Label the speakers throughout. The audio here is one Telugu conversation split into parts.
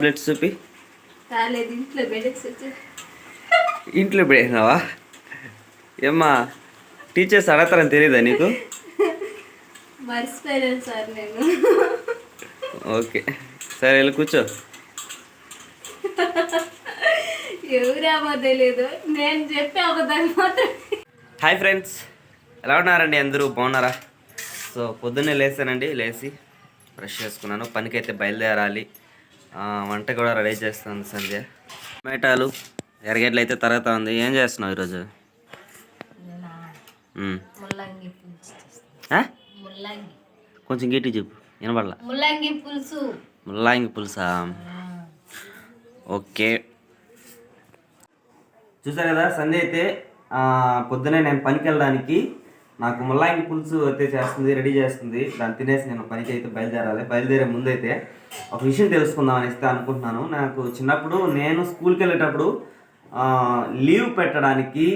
Speaker 1: ప్లేట్స్ చూపి.
Speaker 2: ఇంట్లో
Speaker 1: పెట్టినావా ఏమ్మా టీచర్స్ అడగతారని తెలియదా నీకు?
Speaker 2: మర్చిపోయాను సార్ నేను.
Speaker 1: ఓకే సరే వెళ్ళి కూర్చో.
Speaker 2: ఎవరేమో తెలియదు నేను చెప్పి ఒక మాత్రం
Speaker 1: హాయ్ ఫ్రెండ్స్ ఎలా ఉన్నారండి అందరూ? బాగున్నారా? సో పొద్దున్నే లేసానండి లేచి బ్రష్ చేసుకున్నాను. పనికి అయితే బయలుదేరాలి. వంట కూడా రెడీ చేస్తుంది సంధ్య. టమాటాలు ఎరగడ్లు అయితే తరుగుతా ఉంది. ఏం చేస్తున్నావు ఈరోజు? కొంచెం గట్టి చెప్పు. వినబడలా?
Speaker 2: ముల్లంగి పులుసు.
Speaker 1: ముల్లాంగి పులుసా? ఓకే. చూసారు కదా సంధ్య అయితే పొద్దునే నేను పనికి వెళ్ళడానికి నాకు ముల్లాంగి పులుసు అయితే చేస్తుంది రెడీ చేస్తుంది. దాన్ని తినేసి నేను పనికి అయితే బయలుదేరాలి. బయలుదేరే ముందైతే ఒక విషయం తెలుసుకుందాం అనేసి అనుకుంటున్నాను. నాకు చిన్నప్పుడు నేను స్కూల్కి వెళ్ళేటప్పుడు లీవ్ పెట్టడానికి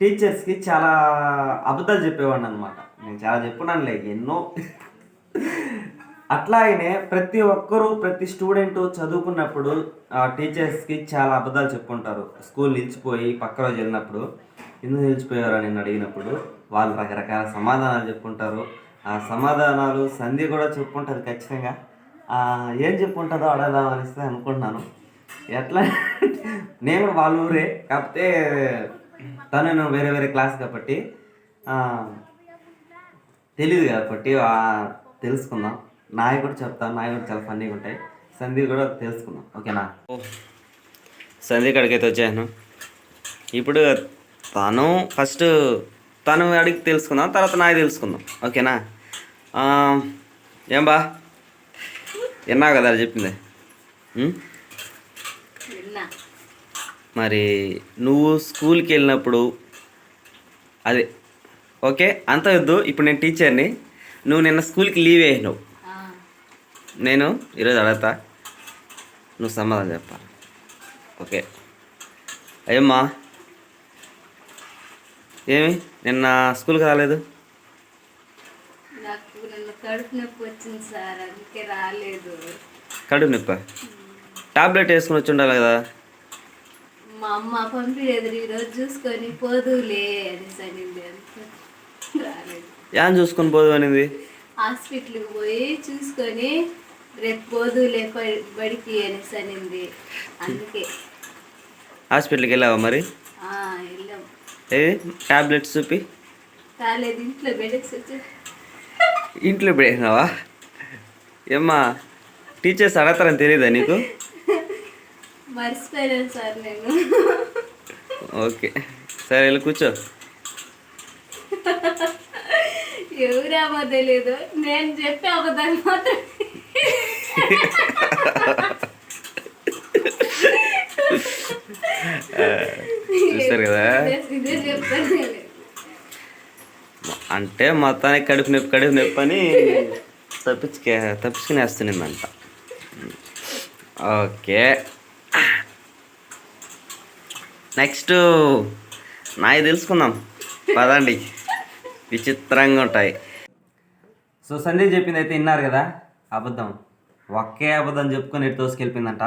Speaker 1: టీచర్స్కి చాలా అబద్ధాలు చెప్పేవాడిని అనమాట నేను చాలా చెప్పున్నానులే ఎన్నో. అట్లాగనే ప్రతి ఒక్కరూ ప్రతి స్టూడెంట్ చదువుకున్నప్పుడు ఆ టీచర్స్కి చాలా అబద్ధాలు చెప్పుకుంటారు స్కూల్ నిలిచిపోయి పక్క రోజు వెళ్ళినప్పుడు. ఎందుకు నిలిచిపోయారు నేను అడిగినప్పుడు వాళ్ళు రకరకాల సమాధానాలు చెప్పుకుంటారు ఆ సమాధానాలు సంధి కూడా చెప్పుకుంటారు ఖచ్చితంగా. ఏం చెప్పుకుంటుందో అడగదాం అనేసి అనుకుంటున్నాను ఎట్లా? నేను వాళ్ళ ఊరే. కాకపోతే తను నేను వేరే వేరే క్లాస్ కాబట్టి తెలియదు కాబట్టి తెలుసుకుందాం. నాయకుడు కూడా చెప్తాను. నాయి కూడా చాలా ఫన్నీగా ఉంటాయి. సంధి కూడా తెలుసుకుందాం. ఓకేనా? సంధి కాడికి అయితే వచ్చాను ఇప్పుడు తను ఫస్ట్ తను అడిగి తెలుసుకుందాం తర్వాత నాయి తెలుసుకుందాం. ఓకేనా? ఏం బా? విన్నావు కదా అది చెప్పింది. మరి నువ్వు స్కూల్కి వెళ్ళినప్పుడు అదే ఓకే అంత వద్దు. ఇప్పుడు నేను టీచర్ని. నువ్వు నిన్న స్కూల్కి లీవ్ వేసినావు. నేను ఈరోజు అడగతా. నువ్వు సమాధానం చెప్పాలి. ఓకే. అయ్యమ్మా ఏమి? నిన్న స్కూల్కి రాలేదు?
Speaker 2: నాకు నిన్న కడుపు నొప్పి వచ్చింది సార్ అందుకే రాలేదు.
Speaker 1: కడుపు నొప్పి? టాబ్లెట్ వేసుకుని వచ్చి ఉండాలి కదా?
Speaker 2: మా అమ్మ పంపించలేదు ఈరోజు చూసుకొని పోదులే అనేసి అనింది అందుకే రాలేదు.
Speaker 1: ఏం చూసుకొని పోదు అనింది?
Speaker 2: హాస్పిటల్కి పోయి చూసుకొని రేపు పోదులే బడికి అనేసి అనింది అందుకే.
Speaker 1: హాస్పిటల్కి వెళ్ళావా మరి?
Speaker 2: వెళ్ళాం
Speaker 1: ఏది? టాబ్లెట్స్ చూపి.
Speaker 2: ఇంట్లో
Speaker 1: పెట్టినావా ఏమ్మా టీచర్స్ అడగతారని తెలియదా నీకు?
Speaker 2: మర్చిపోయాను సార్ నేను.
Speaker 1: ఓకే. సరే వెళ్ళి కూర్చో.
Speaker 2: ఎవరేమో తెలియదు నేను చెప్పి ఒక దాన్ని మాత్రం
Speaker 1: చూస్తారు కదా. అంటే మొత్తానికి కడుపు నొప్పి కడుపు నొప్పి అని తప్పించుకే తప్పించుకునేస్తుందంట ఓకే. నెక్స్ట్ నాయి తెలుసుకుందాం. పదండి. విచిత్రంగా ఉంటాయి. సో సందీప్ చెప్పింది అయితే విన్నారు కదా? అబద్ధం. ఒకే అబద్ధం చెప్పుకొని ఎటు తోసుకెళ్ళిపోయిందంట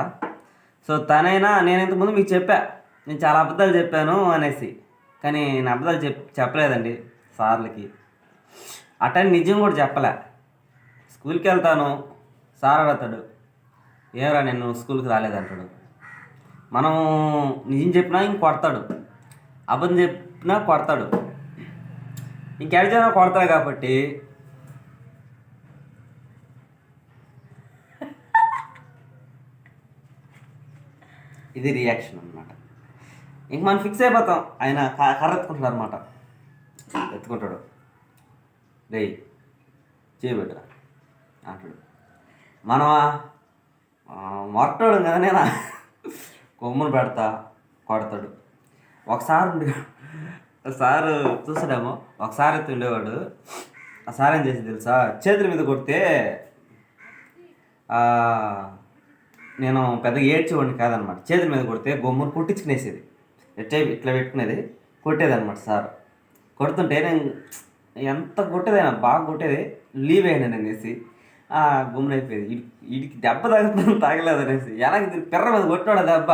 Speaker 1: సో తనైనా నేను ఇంతకుముందు మీకు చెప్పా. నేను చాలా అబద్ధాలు చెప్పాను అనేసి. కానీ నేను అబద్ధాలు చెప్ చెప్పలేదండి సార్లకి. అటని నిజం కూడా చెప్పలే. స్కూల్కి వెళ్తాను సార్ అడుగుతాడు ఏరా నేను స్కూల్కి రాలేదంటాడు? మనం నిజం చెప్పినా ఇంక కొడతాడు అబద్ధం చెప్పినా కొడతాడు. ఇంకెడిచైనా కొడతాడు కాబట్టి. ఇది రియాక్షన్ ఇంక మనం ఫిక్స్ అయిపోతాం. ఆయన క- కర్ర ఎత్తుకుంటాడు అనమాట ఎత్తుకుంటాడు. రే చేయబెట్టరా అంటాడు. మనమా? మొట్టోడు కదా నేను? కొమ్మును పెడతా కొడతాడు. ఒకసారి ఉండే సారు చూసాడేమో? ఒకసారి అయితే ఉండేవాడు. ఆ సార్ ఏం చేసి తెలుసా? చేతుల మీద కొడితే నేను పెద్దగా ఏడ్చేవాడిని కాదనమాట చేతుల మీద కొడితే గొమ్మును కొట్టించుకునేసేది ఎట్లా ఇట్లా పెట్టుకునేది? కొట్టేదన్నమాట సార్. కొడుతుంటే నేను ఎంత కొట్టేదైనా బాగా కొట్టేది లీవ్ అయినా అనేసి ఆ, ఇడికి వీడికి దెబ్బ తగ్గుతుంది తాగలేదు అనేసి ఎలా పెర్ర మీద కొట్టాడు దెబ్బ.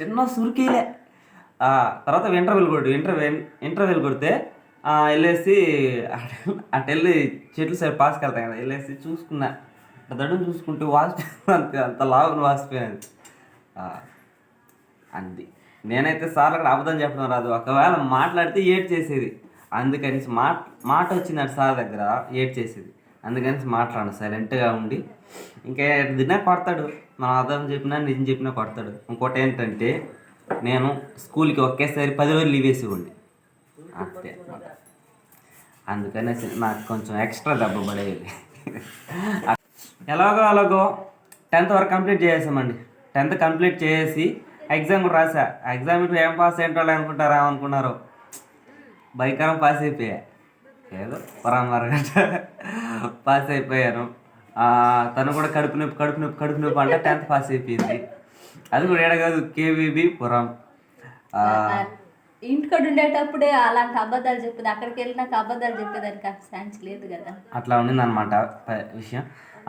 Speaker 1: చిన్న సురికేలే. తర్వాత ఇంటర్వెల్ కొట్టు ఇంటర్వెల్ ఇంటర్వెల్ కొడితే వెళ్ళేసి అటు- వెళ్ళి చెట్లు సైడ్ పాస్కి కదా వెళ్ళేసి చూసుకున్నా. అట్లా దడ్డు చూసుకుంటూ వాసిపోయింది అంత అంత లావుని వాసిపోయినది అంది. నేనైతే సార్లు అక్కడ అబద్ధం చెప్పడం రాదు. ఒకవేళ మాట్లాడితే ఏడ్ చేసేది. అందుకని మాట మాట వచ్చింది సార్ దగ్గర ఏడ్ చేసేది. అందుకని మాట్లాడను సైలెంట్గా ఉండి. ఇంకా తిన్నా కొడతాడు. మనం అర్థం చెప్పినా నిజం చెప్పినా కొడతాడు. ఇంకోటి ఏంటంటే నేను స్కూల్కి ఒకేసారి పది రోజులు లీవ్ వేసేవాడిని. అంతే. అందుకనే అందుకనేసి నాకు కొంచెం ఎక్స్ట్రా దెబ్బ పడేది. ఎలాగో అలాగో టెన్త్ వరకు కంప్లీట్ చేసేసామండి. టెన్త్ కంప్లీట్ చేసి ఎగ్జామ్ కూడా రాసా ఎగ్జామ్ ఇప్పుడు ఏం పాస్ ఏంటో అనుకుంటారా అనుకున్నారు. భయంకరం పాస్ అయిపోయా. ఏదో పరామరగట పాస్ అయిపోయాను. తను కూడా కడుపు నొప్పి కడుపు నొప్పి కడుపు నొప్పి అంటే టెన్త్ పాస్ అయిపోయింది. అది కూడా ఏడ కాదు కేవీబి పురం.
Speaker 2: ఇంటికాడ ఉండేటప్పుడే అలాంటి అబద్ధాలు చెప్పేది అక్కడికి వెళ్ళినాక అబద్ధాలు చెప్పేదానికి ఛాన్స్ లేదు కదా.
Speaker 1: అట్లా ఉండింది అనమాట విషయం.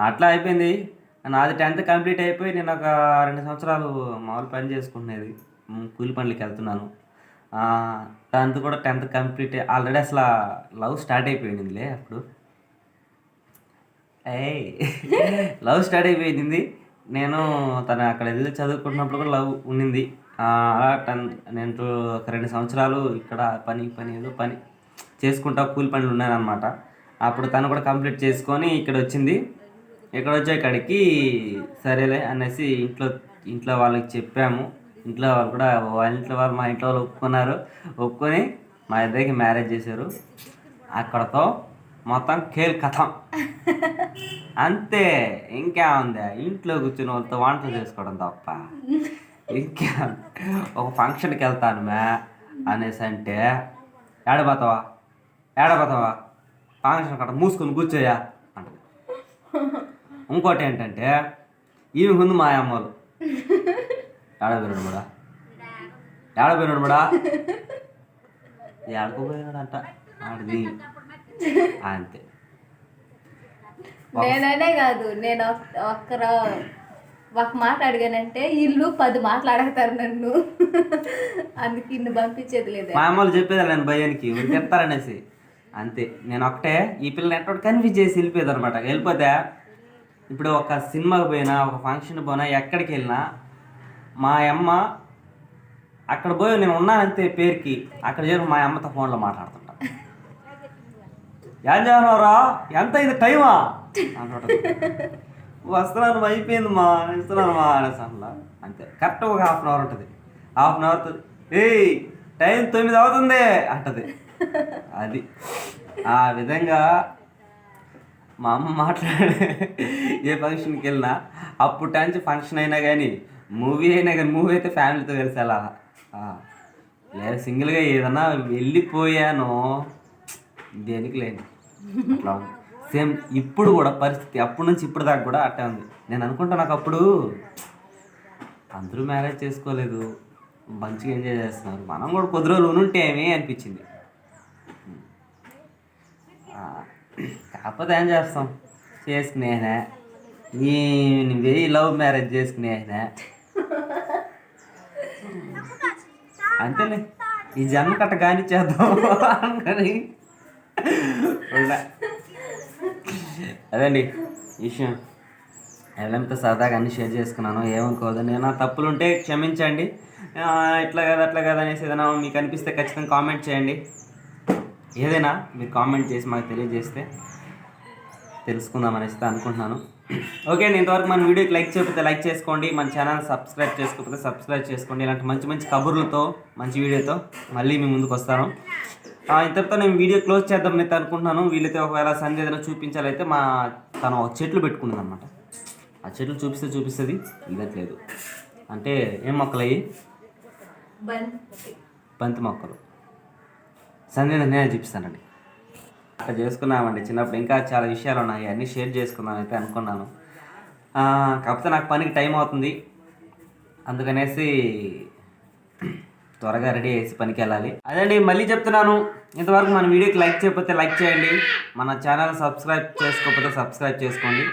Speaker 1: అట్లా అయిపోయింది. నాది టెన్త్ కంప్లీట్ అయిపోయి నేను ఒక రెండు సంవత్సరాలు మామూలు పని చేసుకునేది కూలి పనులకి వెళ్తున్నాను. టెన్త్ కూడా టెన్త్ కంప్లీట్. ఆల్రెడీ అసలు లవ్ స్టార్ట్ అయిపోయిందిలే అప్పుడు. ఏ లవ్ స్టార్ట్ అయిపోయింది. నేను తను అక్కడ వెళ్ళి చదువుకుంటున్నప్పుడు కూడా లవ్ ఉండింది అలా టెన్ నేను ఒక రెండు సంవత్సరాలు ఇక్కడ పని పని ఏదో పని చేసుకుంటా కూలి పనులు ఉన్నాయన్నమాట. అప్పుడు తను కూడా కంప్లీట్ చేసుకొని ఇక్కడ వచ్చింది. ఇక్కడ వచ్చే ఇక్కడికి సరేలే అనేసి ఇంట్లో ఇంట్లో వాళ్ళకి చెప్పాము. ఇంట్లో వాళ్ళు కూడా వాళ్ళ ఇంట్లో వాళ్ళు మా ఇంట్లో వాళ్ళు ఒప్పుకున్నారు. ఒప్పుకొని మా ఇద్దరికి మ్యారేజ్ చేశారు. అక్కడతో మొత్తం కేల్ కథం. అంతే. ఇంకా ఉంది? ఇంట్లో కూర్చుని వాళ్ళతో వంటలు చేసుకోవడం తప్ప. ఇంకా? ఒక ఫంక్షన్కి వెళ్తాను మే అనేసి అంటే ఏడబోతావా ఏడబోతావా ఫంక్షన్ కట్ట మూసుకొని కూర్చోయా అంటది. ఇంకోటి ఏంటంటే ఈమె ముందు మా అమ్మలు. ఏడబోయినాడు కూడా ఏడబోయినాడు కూడా ఏడకపోయినాడంట ఆడిది. అంతే.
Speaker 2: నేననే కాదు నేను ఒక్- ఒక్కర ఒక మాట అడిగానంటే ఇల్లు పది మాటలు అడుగుతారు నన్ను. అందుకు ఇన్ని పంపించేది లేదు.
Speaker 1: మా అమ్మలు చెప్పేది నేను భయానికి చెప్తారనేసి అంతే. నేను ఒకటే ఈ పిల్లని ఎక్కడ కన్ఫ్యూజ్ చేసి వెళ్ళిపోయేది అనమాట వెళ్ళిపోతే ఇప్పుడు ఒక సినిమాకి పోయినా ఒక ఫంక్షన్ పోయినా ఎక్కడికి వెళ్ళినా మా అమ్మ అక్కడ పోయి నేను ఉన్నానంతే పేరుకి అక్కడ చేరు మా అమ్మతో ఫోన్లో మాట్లాడుతుంటా. ఏం చేస్తున్నారా ఎంత ఇది టైమా? అంటుంటది వస్తున్నాను అయిపోయింది మా ఇస్తున్నాను మా అనేసి అట్లా అంతే. కరెక్ట్ ఒక హాఫ్ అన్ అవర్ ఉంటుంది. హాఫ్ అన్ అవర్ ఏయ్ టైం తొమ్మిది అవుతుంది అంటది. అది. ఆ విధంగా మా అమ్మ మాట్లాడే ఏ ఫంక్షన్కి వెళ్ళినా అప్పుడు టైంచి ఫంక్షన్ అయినా కానీ మూవీ అయినా కానీ మూవీ అయితే ఫ్యామిలీతో కలిసి అలా లేదా సింగిల్గా ఏదన్నా వెళ్ళిపోయానో దేనికి లేదు అట్లా ఉంది. సేమ్ ఇప్పుడు కూడా పరిస్థితి అప్పటి నుంచి ఇప్పుడు దాకా కూడా అట్టే ఉంది. నేను అనుకుంటా నాకు అప్పుడు అందరూ మ్యారేజ్ చేసుకోలేదు మంచిగా ఎంజాయ్ చేస్తున్నారు. మనం కూడా కొద్ది రోజులు ఉంటే అనిపించింది ఆ, కాకపోతే ఏం చేస్తాం? చేసుకునేనా నీ నువ్వే లవ్ మ్యారేజ్ చేసుకునేనా అంతేలే. ఈ జన్మ కట్ట కానీ చేద్దాం అనుకొని. అదండి విషయం. ఎవరితో సరదాగా అన్ని షేర్ చేసుకున్నాను. ఏమనుకోదు నేను నా తప్పులు ఉంటే క్షమించండి ఇట్లా కదా అట్లా కదా అనేసి ఏదైనా మీకు అనిపిస్తే ఖచ్చితంగా కామెంట్ చేయండి. ఏదైనా మీరు కామెంట్ చేసి మాకు తెలియజేస్తే తెలుసుకుందాం అనేసి అనుకుంటున్నాను. ఓకే అండి ఇంతవరకు మన వీడియోకి లైక్ చేయకపోతే లైక్ చేసుకోండి మన ఛానల్ సబ్స్క్రైబ్ చేసుకోకపోతే సబ్స్క్రైబ్ చేసుకోండి. ఇలాంటి మంచి మంచి కబుర్లతో మంచి వీడియోతో మళ్ళీ మీ ముందుకు వస్తాను. ఇంతటితో నేను వీడియో క్లోజ్ చేద్దామని అయితే అనుకుంటున్నాను. వీలైతే ఒకవేళ సంజయ్ ఏదైనా చూపించాలైతే మా తను ఒక చెట్లు పెట్టుకున్నది అనమాట ఆ చెట్లు చూపిస్తే చూపిస్తుంది ఇదట్లేదు అంటే ఏం మొక్కలు. అయ్యి
Speaker 2: బంతి
Speaker 1: మొక్కలు. సంజయ్ నేనే చూపిస్తానండి. అట్లా చేసుకున్నామండి చిన్నప్పుడు. ఇంకా చాలా విషయాలు ఉన్నాయి అన్నీ షేర్ చేసుకుందాం అయితే అనుకున్నాను. కాకపోతే నాకు పనికి టైం అవుతుంది. అందుకనేసి త్వరగా రెడీ చేసి పనికి వెళ్ళాలి. అదండి మళ్ళీ చెప్తున్నాను. ఇంతవరకు మన వీడియోకి లైక్ చేయకపోతే లైక్ చేయండి. మన ఛానల్ సబ్స్క్రైబ్ చేసుకోకపోతే సబ్స్క్రైబ్ చేసుకోండి.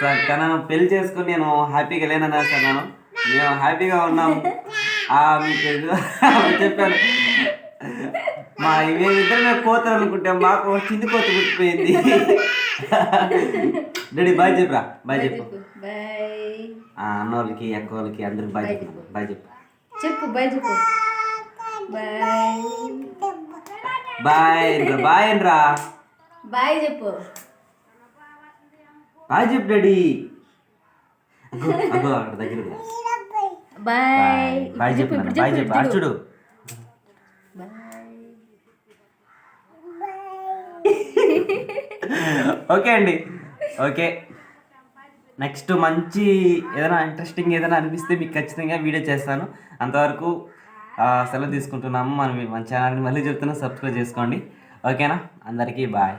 Speaker 1: సార్ తనను పెళ్ళి చేసుకుని నేను హ్యాపీగా లేనని నేను మేము హ్యాపీగా ఉన్నాం మీకు చెప్పాను. మా మేమిద్దరు మేము కోతలు అనుకుంటే మాకు చిన్న కోత పుట్టిపోయింది. డాడీ బాయ్ చెప్పురా? బాయ్ చెప్పు.
Speaker 2: బాయ్
Speaker 1: ఆ, అన్న వాళ్ళకి అక్క వాళ్ళకి అందరికి బాయ్ చెప్పు. బాయ్ చెప్పు.
Speaker 2: చెప్పు బాయ్ చెప్పు. బాయ్.
Speaker 1: బాయ్ రా బాయ్ రా.
Speaker 2: బాయ్ చెప్పు.
Speaker 1: బాయ్ చెప్పు డాడీ. అగో అక్కడ దగ్గర.
Speaker 2: బాయ్.
Speaker 1: బాయ్. చెప్పు బాయ్ చెప్పు. అటు చూడు. ఓకే అండి. ఓకే. నెక్స్ట్ మంచి ఏదైనా ఇంట్రెస్టింగ్ ఏదైనా అనిపిస్తే మీకు ఖచ్చితంగా వీడియో చేస్తాను. అంతవరకు సెలవు తీసుకుంటున్నాము. మనం మన ఛానల్ని మళ్ళీ చెప్తున్నా సబ్స్క్రైబ్ చేసుకోండి. ఓకేనా? అందరికీ బాయ్.